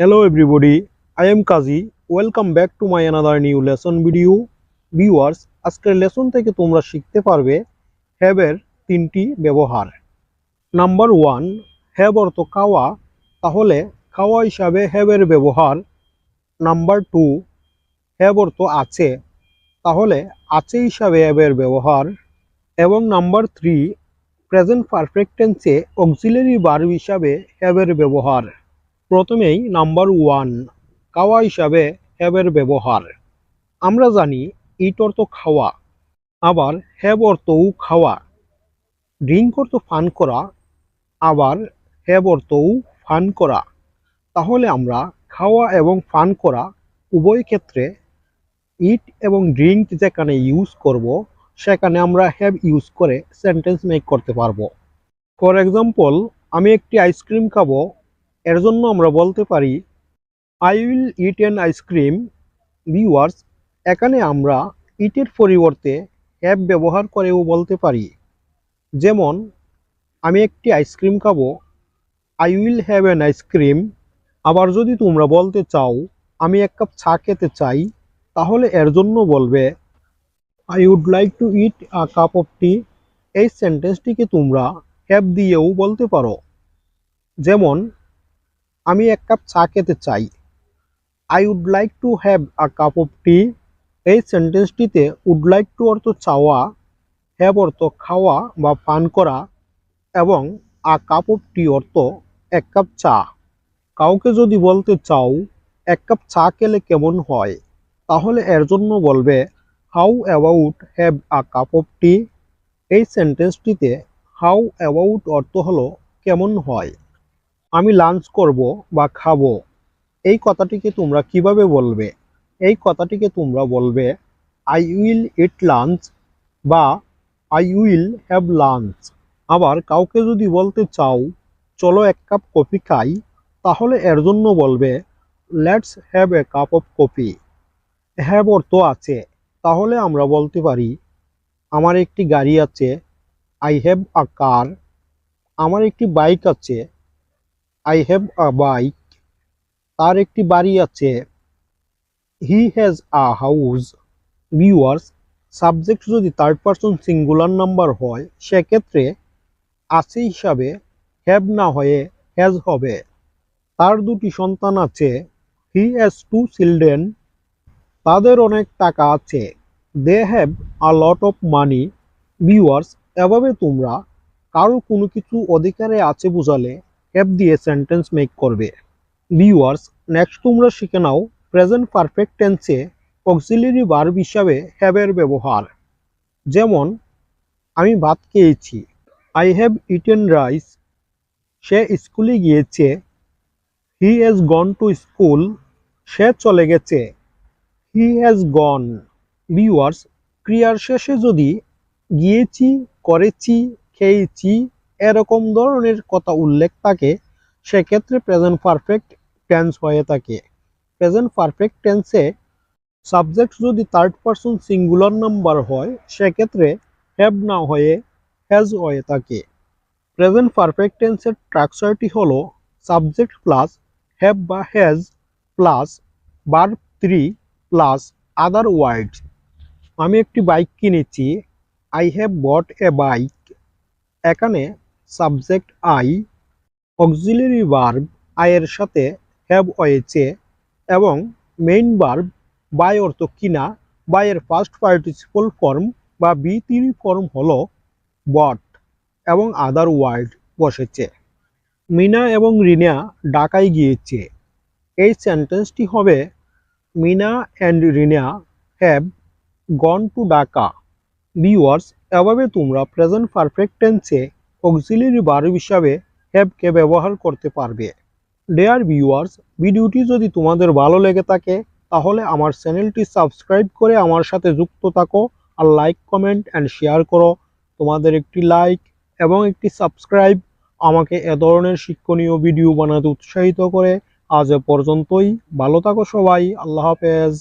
Hello everybody, I am Kazi. Welcome back to my another new lesson video. Viewers, আজকের lesson থেকে তোমরা শিখতে পারবে হ্যাবের তিনটি ব্যবহার। নাম্বার ওয়ান হ্যাব অর্থ খাওয়া। তাহলে খাওয়া হিসাবে হ্যাবের ব্যবহার। নাম্বার টু হ্যাব অর্থ আছে। তাহলে আছে হিসাবে হ্যাবের ব্যবহার। এবং নাম্বার থ্রি প্রেজেন্ট পারফেক্ট টেন্সে অক্সিলারি ভার্ব হিসাবে হ্যাবের ব্যবহার। প্রথমেই নাম্বার ওয়ান, খাওয়া হিসাবে হ্যাবের ব্যবহার। আমরা জানি ইট অর্থ খাওয়া, আবার হ্যাব অর্থও খাওয়া। ড্রিঙ্ক অর্থ ফান করা, আবার হ্যাব অর্থও ফান করা। তাহলে আমরা খাওয়া এবং ফান করা উভয় ক্ষেত্রে ইট এবং ড্রিঙ্ক যেখানে ইউজ করব, সেখানে আমরা হ্যাভ ইউজ করে সেন্টেন্স মেক করতে পারব। ফর এক্সাম্পল, আমি একটি আইসক্রিম খাব এর জন্য আমরা বলতে পারি I will eat an ice cream viewers এখানে আমরা ইটের পরিবর্তে হ্যাভ ব্যবহার করেও বলতে পারি। যেমন, আমি একটি আইসক্রিম খাব। I will have an ice cream আবার যদি তোমরা বলতে চাও, আমি এক কাপ চা খেতে চাই, তাহলে এর জন্য বলবে I would like to eat a cup of tea এই সেন্টেন্সটিকে তোমরা হ্যাভ দিয়েও বলতে পারো। যেমন আমি এক কাপ চা খেতে চাই। I would like to have a cup of tea এই সেন্টেন্সটিতে উড লাইক টু অর্থ চাওয়া হ্যাভ অর্থ খাওয়া বা পান করা এবং আ কাপ অফ টি অর্থ এক কাপ চা। কাউকে যদি বলতে চাও, এক কাপ চা খেলে কেমন হয়? তাহলে এর জন্য বলবে how about have a cup of tea এই সেন্টেন্সটিতে হাউ অ্যাবাউট অর্থ হলো কেমন হয়? আমি লাঞ্চ করব বা খাব, এই কথাটিকে তোমরা কীভাবে বলবে? এই কথাটিকে তোমরা বলবে আই উইল ইট লাঞ্চ বা আই উইল হ্যাভ লাঞ্চ আবার কাউকে যদি বলতে চাও, চলো এক কাপ কফি খাই তাহলে এর জন্য বলবে let's have a cup of coffee have অর্থ আছে। তাহলে আমরা বলতে পারি, আমার একটি গাড়ি আছে আই হ্যাভ আ কার আমার একটি বাইক আছে আই হ্যাভ আ বাইক তার একটি বাড়ি আছে। He has a house viewers subject যদি থার্ড পারসন সিঙ্গুলার নাম্বার হয়, সেক্ষেত্রে আছে হিসাবে হ্যাভ না হয়ে হ্যাজ হবে। তার দুটি সন্তান আছে। হি হ্যাজ টু চিলড্রেন তাদের অনেক টাকা আছে। They have a lot of money viewers এভাবে তোমরা কারও কোনো কিছু অধিকারে আছে বোঝালে হ্যাভ দিয়ে সেন্টেন্স মেক করবে। ভিউয়ার্স নেক্সট তোমরা শিখে নাও প্রেজেন্ট পারফেক্ট টেন্সে অক্সিলারি ভার্ব হিসাবে হ্যাভের ব্যবহার। যেমন, আমি ভাত খেয়েছি আই হ্যাভ ইটেন রাইস সে স্কুলে গিয়েছে he has gone to school সে চলে গেছে হি হ্যাজ গন ভিউয়ার্স ক্রিয়ার শেষে যদি গিয়েছি, করেছি, খেয়েছি এরকম ধরনের কথা উল্লেখ থাকে, সেক্ষেত্রে প্রেজেন্ট পারফেক্ট টেন্স হয়ে থাকে। প্রেজেন্ট পারফেক্ট টেন্সে সাবজেক্ট যদি থার্ড পারসন সিঙ্গুলার নাম্বার হয়, সেক্ষেত্রে হ্যাভ না হয়ে হ্যাজ হয়ে থাকে। প্রেজেন্ট পারফেক্ট টেন্সের স্ট্রাকচারটি হলো সাবজেক্ট প্লাস হ্যাভ বা হ্যাজ প্লাস বার থ্রি প্লাস আদার ওয়ার্ডস আমি একটি বাইক কিনেছি। I have bought a bike এখানে সাবজেক্ট আই অক্সিলারি ভার্ব আয়ের সাথে হ্যাভ হয়েছে এবং মেইন ভার্ব বাই অর্থ কিনা বাইয়ের ফার্স্ট পার্টিসিপল ফর্ম বা বি থ্রি ফর্ম হল বট এবং আদার ওয়ার্ল্ড বসেছে। মিনা এবং রিনা ঢাকায় গিয়েছে। এই সেন্টেন্সটি হবে, Mina and Rina have gone to Dhaka viewers এভাবে তোমরা প্রেজেন্ট পারফেক্ট টেন্সে অক্সিলারি ভার্ব হিসাবে হ্যাভকে ব্যবহার করতে পারবে। ডেয়ার ভিউয়ার্স ভিডিওটি যদি তোমাদের ভালো লেগে থাকে, তাহলে আমার চ্যানেলটি সাবস্ক্রাইব করে আমার সাথে যুক্ত থাকো আর লাইক কমেন্ট অ্যান্ড শেয়ার করো। তোমাদের একটি লাইক এবং একটি সাবস্ক্রাইব আমাকে এ ধরনের শিক্ষণীয় ভিডিও বানাতে উৎসাহিত করে। আজ এ পর্যন্তই। ভালো থাকো সবাই। আল্লাহ হাফেজ।